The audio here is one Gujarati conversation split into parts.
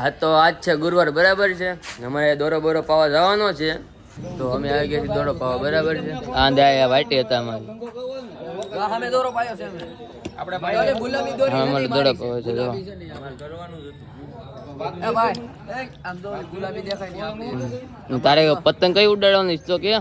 હા તો આજ છે ગુરુવાર બરાબર છે અમારે દોરો બોરો પાવા જવાનો છે તો અમે આવી ગયા છીએ દોરો પાવા બરાબર છે આ દે વાટી હતા અમારી સામે દોરો પાયો છે એમને. આપણે ગુલાબી દોરી હા અમારે દોરો મારી. છે જો. એ ભાઈ એ, આમ દોરી ગુલાબી દેખાય છે આપણે. તારે પતંગ કઈ ઉડાડવાની ઈચ્છો કે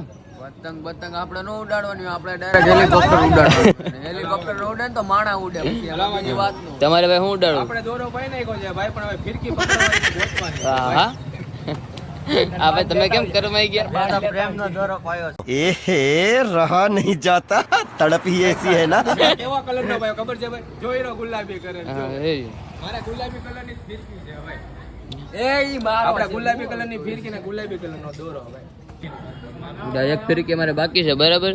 પતંગ પતંગ આપણે ન ઉડાડવાની આપણે ડાયરેક્ટ હેલિકોપ્ટર ઉડાડવાનું. હેલિકોપ્ટર ન ઉડે તો માણા ઉડે બીજી વાત તમારે ભાઈ હું ઉડાડું? આપણે દોરો ભાઈ નાખ્યો છે ભાઈ પણ હવે ફિરકી પકડવાની હા હા. કેમ કરમાઈ ગયા? મારા જાતા. તડપી એસી હે ના. ખબર છે ગુલાબી કલર હા એ. મારા ગુલાબી કલરની ફિરકી એ ઈ મારા આપણે ગુલાબી કલરની ફિરકી ને ગુલાબી કલરનો દોરો ભાઈ. એક ફિરકી અમારે બાકી છે, બરાબર?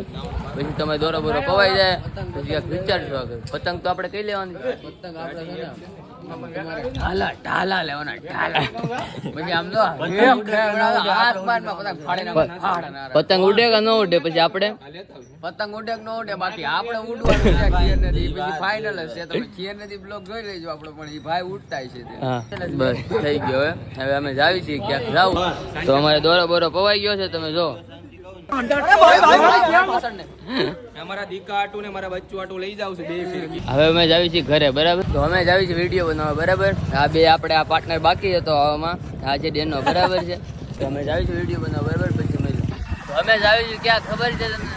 પછી તમે દોરો બોરો પવાઈ જાય, પછી વિચારશો આગળ. પતંગ તો આપણે કઈ લેવાની? પતંગ આપણે ઢાલા ઢાલા લેવાના ઢાલા. પછી આમ તો આસમાનમાં પતંગ ફાડી ઉડે કે ન ઉડે પછી આપણે? પતંગ ઉડે કે ન ઉડે? બાકી આપણે ઉડવાનું છે ખીર નદી પછી ફાઇનલ જ તમે ખીર નદી બ્લોક જોઈ લેજો આપણે પણ એ ભાઈ ઉડતા છે બસ થઈ ગયો હવે. હવે અમે જાવી છીએ ક્યાંક. જાવ તો અમારે દોરો બોરો પવાઈ ગયો છે તમે જો. અમારા દીકા આટુ ને મારા બચ્ચું આટું લઈ જાવ છે બે હવે અમે જાવી છીએ ઘરે બરાબર? તો અમે જાવી છીએ વીડિયો બનાવવા બરાબર? આ બે આપણે આ પાર્ટનર બાકી હતો હવામાં આજે ડેનો બરાબર છે. તો અમે જાવી છીએ વીડિયો બનાવવા બરાબર? પછી મળીએ. અમે જાવી છીએ ક્યાં ખબર છે તમને?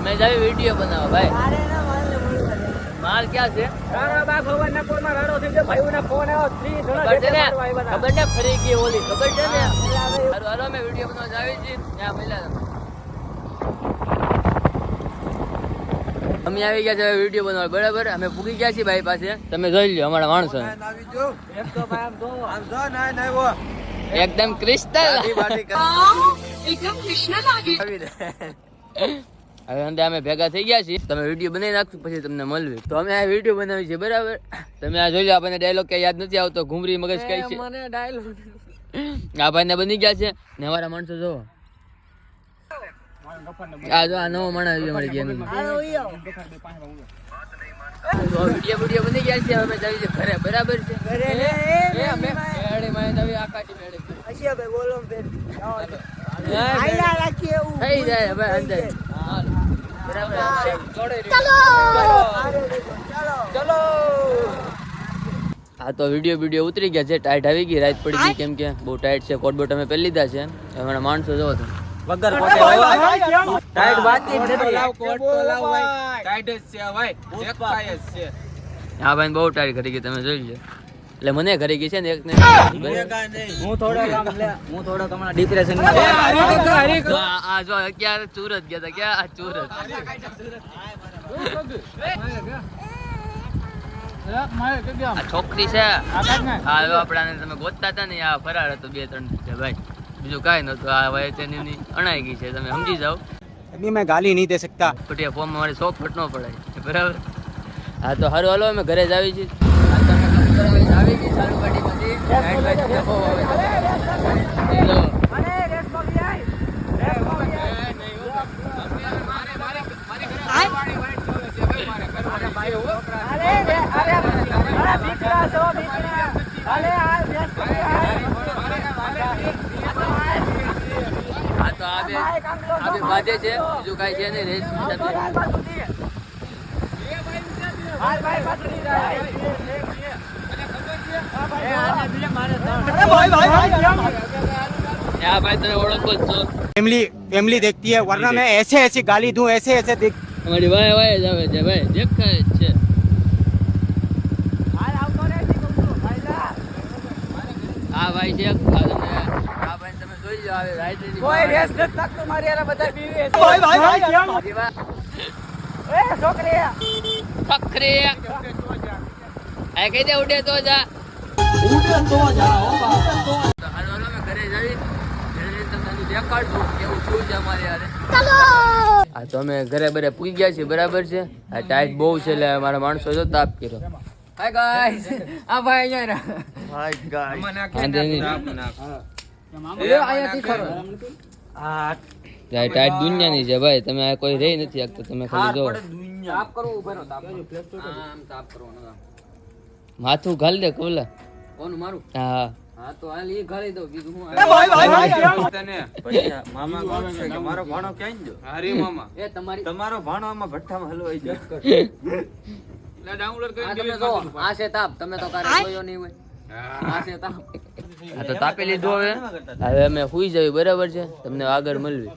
અમે જાવી વીડિયો બનાવવા ભાઈ. માલ ક્યાં છે? ખબર ને? ખબર ને ફરી ગઈ ઓલી ખબર છે ને? હાલો અમે વીડિયો બનાવવા જાવી છીએ. ત્યાં મળ્યા અમે આવી ગયા છે વીડિયો બનાવવા બરાબર? અમે પૂગી ગયા છીએ ભાઈ પાસે. તમે જોઈ લો અમારા માણસો. એકદમ ક્રિસ્ટલ. હવે અંદર અમે ભેગા થઈ ગયા છીએ. તમે વીડિયો બનાવી નાખશું પછી તમને મળવી તો અમે આ વીડિયો બનાવી છે બરાબર? તમે આ જોઈ લો આપણને ડાયલોગ કઈ યાદ નથી આવતો ઘુમરી મગજ કઈ છે. મને ડાયલોગ આ ભાઈ બની ગયા છે. ને અમારા માણસો જો આ જો આ નવો માણસ આવ્યો અમારી ગેમ તો વીડિયો વીડિયો બની ગયા છે અમે જઈએ છે ઘરે બરાબર છે? એ અમે મેળે માં નવી આકાશી મેળે થઈ જાય હવે અંદર. હા તો વીડિયો વીડિયો ઉતરી ગયા છે. ટાઈટ આવી ગઈ રાત પડી ગઈ કેમ કે? બહુ ટાઈટ છે. કોટ બોટ અમે પહેરી લીધા છે. હમણાં માણસો જોવો તો ટાઈટ વાતચીત નથી લાવ કોટ તો લાવ ભાઈ. ટાઈટ જ છે ભાઈ. એક જ છે. હા ભાઈ બહુ ટાઈટ કરી ગઈ. તમે જોઈ લો એટલે મને ઘરે ગઈ છે ને એક ને હું થોડો હું થોડો હમણાં ડિપ્રેશનમાં આ જો અત્યારે સુરત ગયા હતા ક્યાં આ સુરત આ છોકરી છે. હા આપણાને તમે ગોતતા હતા ને આ ફરાર હતો બે ત્રણ છે ભાઈ. બીજું કાંઈ નતું આ ભાઈ તેની અણાઈ ગઈ છે તમે સમજી જાઓ. અભી મેં ગાલી નહીં દે શકતા. પટિયા ફોર્મ મારે શોખ ફટ ન પડાય. બરાબર? હા તો હારું હાલો અમે ઘરે જ આવી છીએ નાઈટ વાઈટ છે, બીજું કાંઈ છે નહીં રેસ હિસાબે હા ભાઈ તમે ઓળખો જ છો फैमिली फैमिली देखती है वरना मैं ऐसे ऐसे गाली दूं ऐसे ऐसे देख અમારી વાય વાય જ આવે છે ભાઈ દેખાય જ છે હા ભાઈ છે આ તમે હા ભાઈ તમે જોઈ લો આવે રાઈટ કોઈ રેસ નથી લાગતો મારી યાર બધા બીવી છે ભાઈ ભાઈ ભાઈ એ છોકરી ફખરી આ કહી દે ઉડે તો જા તો અમે ઘરે બરે પૂગી ગયા છીએ બરાબર છે? આ ટાઈટ બહુ છે એટલે મારા માણસો જો તાપ કર્યો. હાય ગાઈસ આ ભાઈ અહીંયા હાય ગાઈસ ટાઈટ દુનિયાની છે ભાઈ તમે આ કોઈ રહી નથી આપતો તમે ખાલી જો. તાપ કરવો ઊભો તાપ આમ તાપ કરવો માથું ઘાલ દે કોલા કોનું મારું? હા. હા તો હાલ ઈ ઘાલી દઉં બીજું હું મામા કોણ છે કે મારો ભાણો ક્યાં જો હારી મામા. એ તમારી તમારો ભાણો આમાં ભઠ્ઠામાં હલવાઈ જાય કરી. તમે જો આ છે તાપ. તમે તો કારે જોયો નહીં હોય. આ છે તાપ. આ તો તાપી લીધું હવે. હવે અમે સુઈ જવી બરાબર છે? તમને આગળ મળવી.